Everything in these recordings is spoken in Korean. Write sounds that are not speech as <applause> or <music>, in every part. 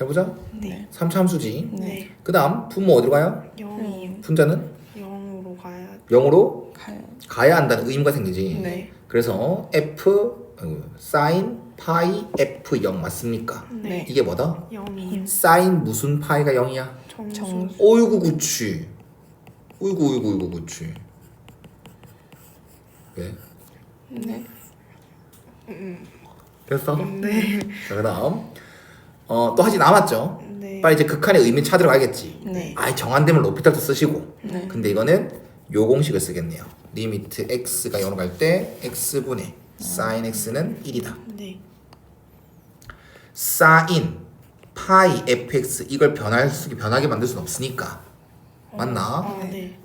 잘 보자. 네. 3차 함수지. 네. 그 다음 분모 어디로 가요? 영이 분자는 0으로 가야 0으로 가요. 가야 한다는 의무가 생기지. 네. 그래서 f 아이고, 사인 파이 f 0 맞습니까? 네. 이게 뭐다? 0이 사인 무슨 파이가 0이야? 정수 정- 어이구 그치. 어이구 어이구 어이구 그치. 왜? 네. 됐어? 네. 자 그 다음 어, 또 하지 남았죠? 네. 빨리 이제 극한의 의미 찾으러 가야겠지. 네. 아예 정한되면 로피탈도 쓰시고. 네. 근데 이거는 요 공식을 쓰겠네요. 리미트 x가 0으로 갈 때 x분의 sin x는 1이다. 네. sin 파이 fx 이걸 변할 수 변하게 만들 수는 없으니까. 맞나? 아, 네.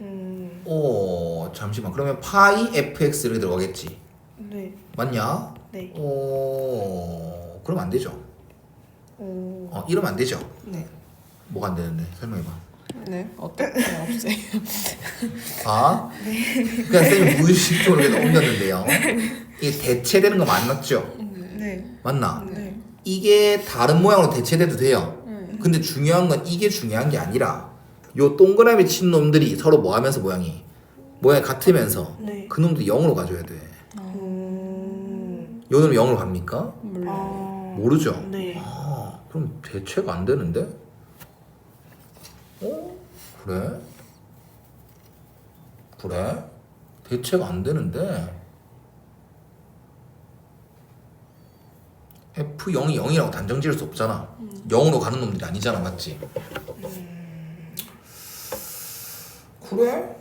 음. 오 잠시만 그러면 파이 fx를 들어가겠지. 네. 맞냐? 네. 오 그럼 안 되죠. 오. 어 이러면 안 되죠. 네. 뭐가 안 되는데 설명해봐. 네. 어떻게 없어요? <laughs> 아? 그냥 쌤이 무의식적으로 그래서 옮겼는데요. 이게 대체되는 거 맞죠? 네. 맞나? 네. 이게 다른 모양으로 대체돼도 돼요. 네. 근데 중요한 건 이게 중요한 게 아니라 요 동그라미 친 놈들이 서로 뭐 하면서 모양이 모양이 같으면서 네. 그 놈도 0으로 가줘야 돼. 음. 요 놈이 0으로 갑니까? 몰라요. 아. 모르죠? 네. 아, 그럼 대체가 안 되는데? 어? 그래? 그래? 대체가 안 되는데? F0이 0이라고 단정 지을 수 없잖아. 0으로 가는 놈들이 아니잖아, 맞지? 그래?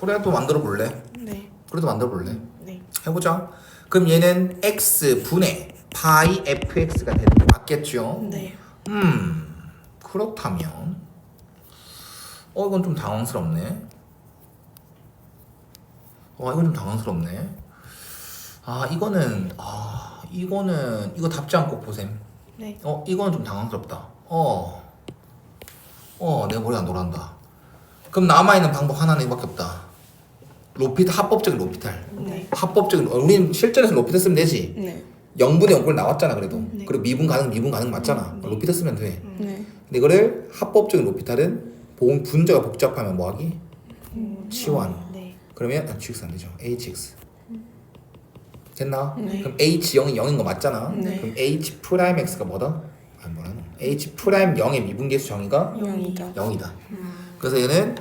그래, 또 만들어 볼래? 네. 그래도 만들어 볼래? 네. 해보자. 그럼 얘는 x 분의 파이 fx가 되는 게 맞겠죠? 네. 음 그렇다면 어 이건 좀 당황스럽네. 와 이건 좀 당황스럽네. 아 이거는 아 이거는 이거 답지 않고 보셈. 네. 어 이거는 좀 당황스럽다. 어. 어, 내 머리 안 돌아간다. 그럼 남아있는 방법 하나는 이밖에 없다. 로피탈, 합법적인 로피탈. 네. 합법적인, 어, 우리는 실전에서 로피탈 쓰면 되지. 네. 0분의 0꼴 나왔잖아, 그래도. 네. 그리고 미분 가능, 미분 가능 맞잖아. 네. 로피탈 쓰면 돼. 네. 근데 이거를 합법적인 로피탈은 본 분자가 복잡하면 뭐하기? 치환. 네. 그러면 아, GX 안 되죠. HX. 됐나? 네. 그럼 H0이 0인 거 맞잖아. 네. 그럼 H 프라임 X가 뭐다? 아 뭐라노? H 프라임 0의 미분계수 정의가 영이다. 0이다. 그래서 얘는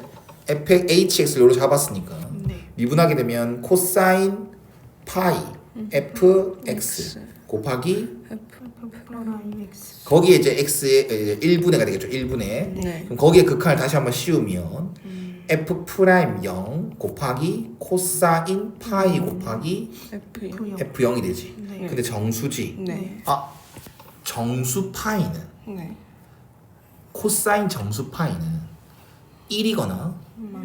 f hx를 요로 잡았으니까 네. 미분하게 되면 코사인 파이 fx X. 곱하기. 거기에 이제 x의 1분의가 되겠죠. 1분의. 네. 그럼 거기에 극한을 다시 한번 씌우면 f 프라임 0 곱하기 코사인 파이 곱하기 F. F0. f0이 되지. 네. 근데 정수지. 네. 아 정수 파이는 네. 코사인 정수 파이는 1이거나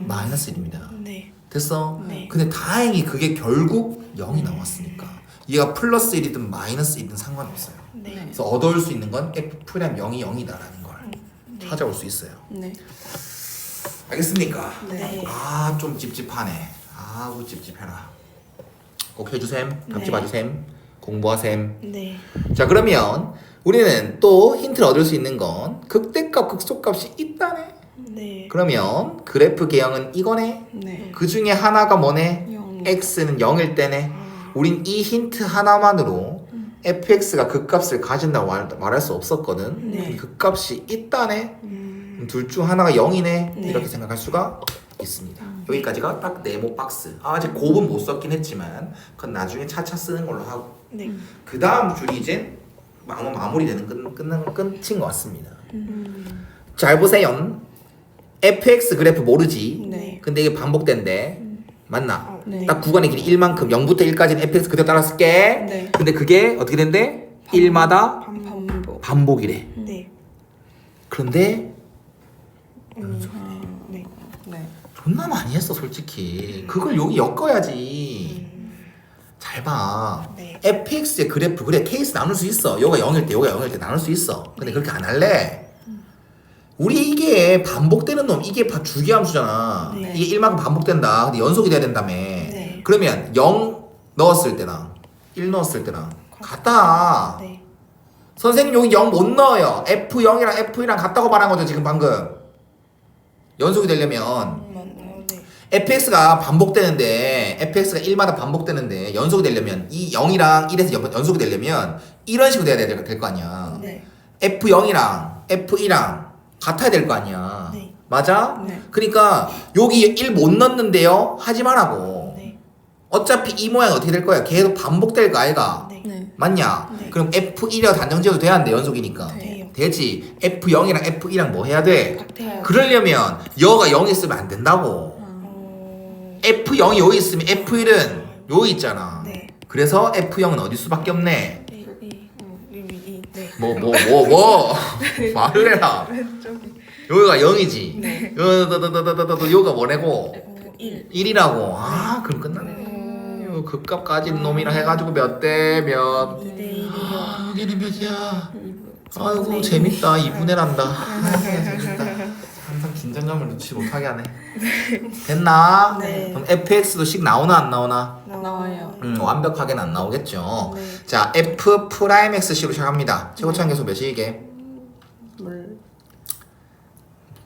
마이너스 1입니다. 네. 됐어? 네. 근데 다행히 그게 결국 0이 나왔으니까 얘가 플러스 1이든 마이너스 1이든 상관없어요. 네. 그래서 얻어올 수 있는 건 f 프라임 0이 0이다라는 걸 네. 찾아올 수 있어요. 네. 알겠습니까? 네. 아 좀 찝찝하네. 아우 찝찝해라. 꼭 해주셈, 답지 네. 봐주셈, 공부하셈. 네. 자 그러면 우리는 또 힌트를 얻을 수 있는 건 극대값, 극소값이 있다네. 네. 그러면 그래프 개형은 이거네. 네. 그 중에 하나가 뭐네? 영. x는 0일 때네. 아, 우린 이 힌트 하나만으로 fx가 극값을 가진다고 말, 말할 수 없었거든. 네. 극값이 있다네. 음. 둘 중 하나가 0이네. 네. 이렇게 생각할 수가 있습니다. 여기까지가 딱 네모 박스. 아, 아직 곱은 못 썼긴 했지만 그건 나중에 차차 쓰는 걸로 하고 네. 그 다음 줄이 이제 마무 마무리되는 끝 끝난 끝인 것 같습니다. 음. 잘 보세요. fx 그래프 모르지. 네. 근데 이게 반복된대. 맞나? 어, 네. 딱 구간의 길이 1만큼 0부터 1까지는 fx 그대로 따라 쓸 게. 네. 근데 그게 어떻게 된대? 1마다 반복. 반복이래. 네. 그런데 음. 네. 네. 존나 많이 했어 솔직히. 그걸 여기 엮어야지. 잘 봐. 네. fx의 그래프 그래 케이스 나눌 수 있어. 요가 0일 때, 요가 0일 때 나눌 수 있어. 근데 그렇게 안 할래. 우리 이게 반복되는 놈 이게 바- 주기함수잖아. 네. 이게 1만큼 반복된다. 근데 연속이 돼야 된다며. 네. 그러면 0 넣었을 때랑 1 넣었을 때랑 같다. 네. 선생님 여기 0 못 넣어요. F0이랑 F1이랑 같다고 말한 거죠 지금 방금. 연속이 되려면 어, 네. fx가 반복되는데 fx가 1마다 반복되는데 연속이 되려면 이 0이랑 1에서 연- 연속이 되려면 이런 식으로 돼야 될 거 아니야. 네. f0이랑 f1이랑 같아야 될 거 아니야. 네. 맞아? 네. 그러니까 여기 1 못 넣는데요. 하지 말라고. 네. 어차피 이 모양이 어떻게 될 거야? 계속 반복될 거 아이가? 네. 네. 맞냐? 네. 그럼 F1이라고 단정지어도 돼야 안 돼? 연속이니까. 돼요. 되지. F0이랑 F1이랑 뭐 해야 돼? 같아요. 그러려면 여가 0 있으면 안 된다고. 어, F0이 여기 있으면 F1은 여기 있잖아. 네. 그래서 F0은 어디 수밖에 없네. 네. 뭐뭐 뭐 뭐, <laughs> 말을 해라. 여기가 0이지. 네. 여기가 여기가 뭐래고? 어, 1. 1이라고. 아 그럼 끝나네. 요 극값 가진 놈이랑 해가지고 몇 대 몇. 2대 1이요. 아, 여기는 몇이야? 아이고 재밌다. 2분의 난다. <laughs> 아, 재밌다. 항상 긴장감을 놓지 못하게 하네. 됐나? 네. 그럼 fx도 식 나오나 안 나오나? 나와요. 음, 완벽하게는 안 나오겠죠. 네. 자, f 프라임 xc로 시작합니다. 최고차항 계속 몇이 이게? 물.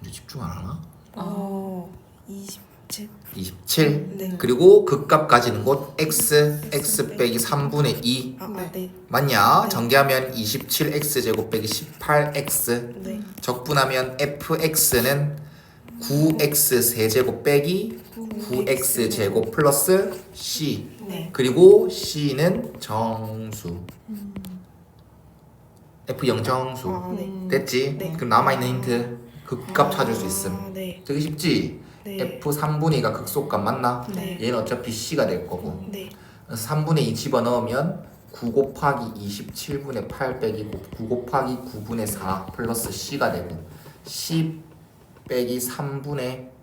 문제 집중 안 하나? 어, 27. 27. 네. 그리고 극값 가지는 곳 x x 빼기 3분의 2 아, 아, 네. 맞냐? 네. 전개하면 27x 제곱 빼기 18x 네. 적분하면 fx는 9x 세제곱 빼기 9x 제곱 플러스 c 네. 그리고 c는 정수 f0 정수 아, 네. 됐지? 네. 그럼 남아있는 힌트 극값 찾을 수 있음 아, 네. 되게 쉽지? 네. f 3분의 2가 극소값 맞나? 네. 얘는 어차피 c가 될 거고 네. 3분의 2 집어넣으면 9 곱하기 27분의 8 빼기 9 곱하기 9분의 4 플러스 c가 되고 c 빼기 3분의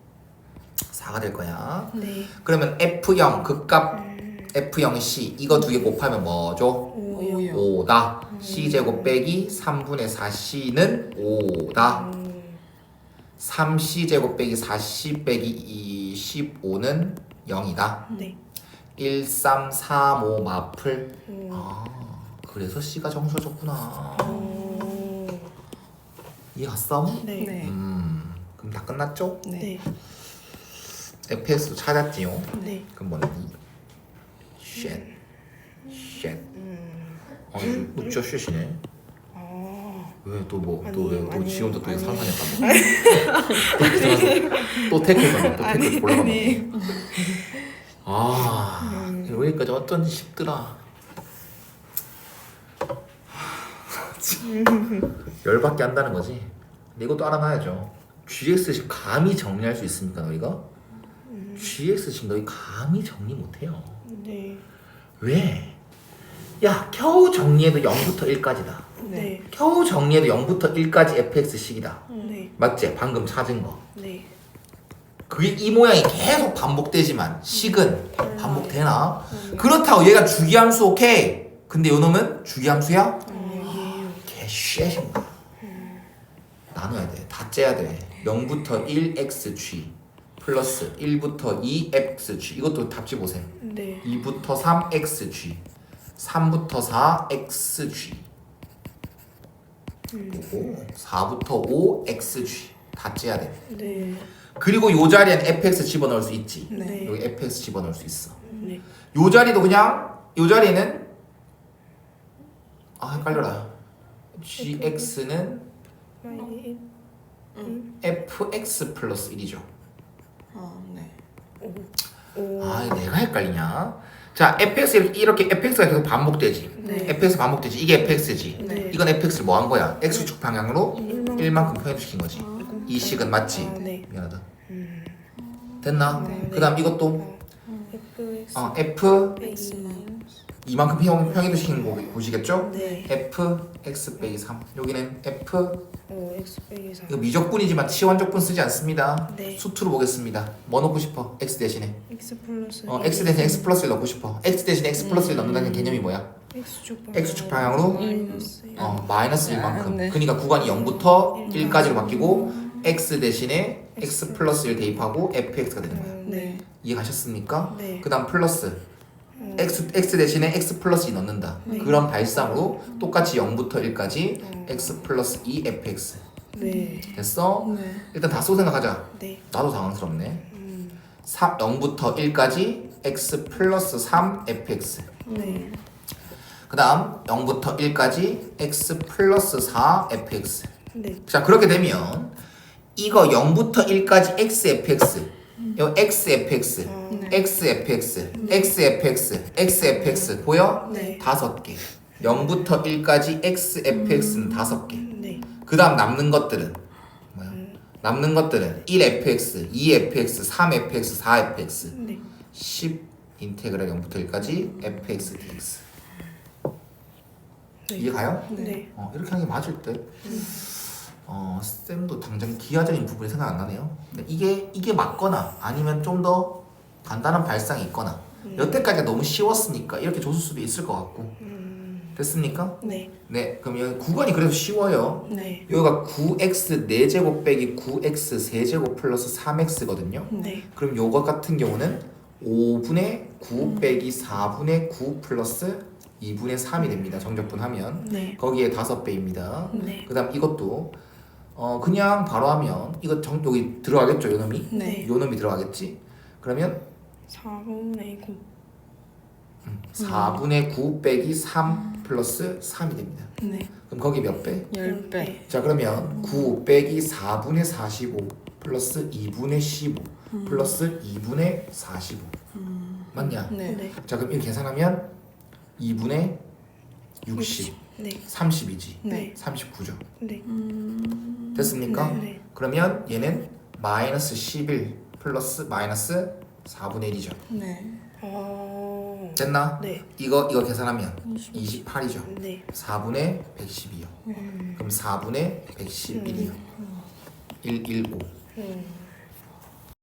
4가 될 거야. 네. 그러면 f0 극값 음, f0 c 이거 두 개 곱하면 뭐죠? 오요. 오요. 5다. c 제곱 빼기 3분의 4c는 5다. 음, 3c 제곱 빼기 4c 빼기 25는 0이다. 네. 1, 3, 4, 5 마플. 음, 아, 그래서 C가 정수졌구나. 어, 이해 갔어? 네. 네. 음, 그럼 다 끝났죠? 네. 네. FS도 찾았지요. 네. 그럼 이? 쉣, 쉣. 음, 어, 이거 진짜 쉣이네. 아, 왜또뭐또 아니, 왜또 아니, 지원도 또 아니. 상상했다고? 또 태클 건너 또 태클 올라가 아니. 아, 여기까지 어쩐지 쉽더라. 열받게 한다는 거지. 근데 이것도 알아놔야죠. GX식 감히 정리할 수 있습니까 너희가? GX식 너희 감히 정리 못해요. 네. 왜? 야 겨우 정리해도 0부터 1까지다. 네. 겨우 정리해도 0부터 1까지 fx식이다. 네. 맞지? 방금 찾은 거. 네. 그게 이 모양이 계속 반복되지만 식은 반복되나? 음. 그렇다고 얘가 주기함수 오케이. 근데 요 놈은 주기함수야? 아니에요. 개쉣인 거야. 나눠야 돼. 다 째야 돼. 0부터 1 xg 플러스 1부터 2 xg 이것도 답지 보세요. 네. 2부터 3 xg 3부터 4 xg 그리고 4부터 5 xg 다 째야 돼. 네. 그리고 요 자리엔 fx 집어넣을 수 있지. 네. 여기 fx 집어넣을 수 있어. 네. 요 자리도 그냥 요 자리는 아 헷갈려라. gx는 fx 플러스 1이죠. 아, 네. 아 내가 헷갈리냐? 자 fx 이렇게, 이렇게 fx가 계속 반복되지. 네. fx 반복되지. 이게 fx지. 네. 이건 fx를 뭐 한 거야? x축 방향으로 일만- 1만큼 표현시킨 거지. 이 식은 맞지? 아, 네. 미안하다. 음. 됐나? 네. 그다음 이것도 FX 어, f X 마 이만큼 평, 평이도 시킨 거 보시겠죠? 네. f x 빼기 3 여기는 f 오 X 빼기 4. 이거 미적분이지만 치환적분 쓰지 않습니다 네. 수투로 보겠습니다 뭐 넣고 싶어? x 대신에 X 플러스. 어, x 대신에 x 플러스 1 넣고 싶어 x 대신에 x 플러스 1 넣는다는 개념이 뭐야? X축 방향. X축 방향으로? 마이너스. 어, 마이너스 아, 1만큼 네. 그러니까 구간이 0부터 1까지로 바뀌고 x 대신에 x 플러스 1 대입하고 fx가 되는 거야 네. 이해 가셨습니까? 네. 그 다음 플러스 음. X x 대신에 x 플러스 2 넣는다. 네. 그런 발상으로 똑같이 0부터 1까지 어. x 플러스 2 fx 네. 됐어? 네. 일단 다 쏘 생각하자. 네. 나도 당황스럽네. 음. 3, 0부터 1까지 x 플러스 3 fx 네. 그 다음 0부터 1까지 x 플러스 4 fx 네. 자 그렇게 되면 이거 0부터 1까지 x fx 요 x fx 어. 네. x fx x fx x fx 보여? 네. 다섯 개 0부터 1까지 x fx는 다섯 개 네. 그 다음 남는 것들은 뭐야? 음. 남는 것들은 1fx, 2fx, 3fx, 4fx 네. 10 인테그랄 0부터 1까지 fx dx 네. 이해 가요? 네. 어, 이렇게 하는 게 맞을 듯. 어, 쌤도 당장 기하적인 부분이 생각 안 나네요. 근데 이게 이게 맞거나 아니면 좀 더 간단한 발상이 있거나 음. 여태까지가 너무 쉬웠으니까 이렇게 줬을 수도 있을 것 같고 음. 됐습니까? 네. 네, 그럼 여기 9번이 그래서 쉬워요. 네. 여기가 9x 4제곱 빼기 9x 3제곱 플러스 3x거든요. 네. 그럼 요거 같은 경우는 5분의 9 빼기 4분의 9 플러스 2분의 3이 됩니다. 정적분 하면 네. 거기에 5배입니다. 네. 그 다음 이것도 어 그냥 바로 하면 이거 정 여기 들어가겠죠 요 놈이 네. 요 놈이 들어가겠지 그러면 4분의 9. 4분의 9 빼기 3 플러스 3이 됩니다 네. 그럼 거기 몇 배? 10배. 자 그러면 9 빼기 4분의 45 플러스 2분의 15 플러스 2분의 45 맞냐? 네. 네. 자 그럼 이렇게 계산하면 2분의 60 네. 30이지 네. 39죠 네. 됐습니까? 네. 그러면 얘는 마이너스 11 플러스 마이너스 4분의 1이죠. 네. 어. 됐나? 네. 이거 이거 계산하면 28이죠. 네. 4분의 112요. 음. 그럼 4분의 111이요. 115. 음.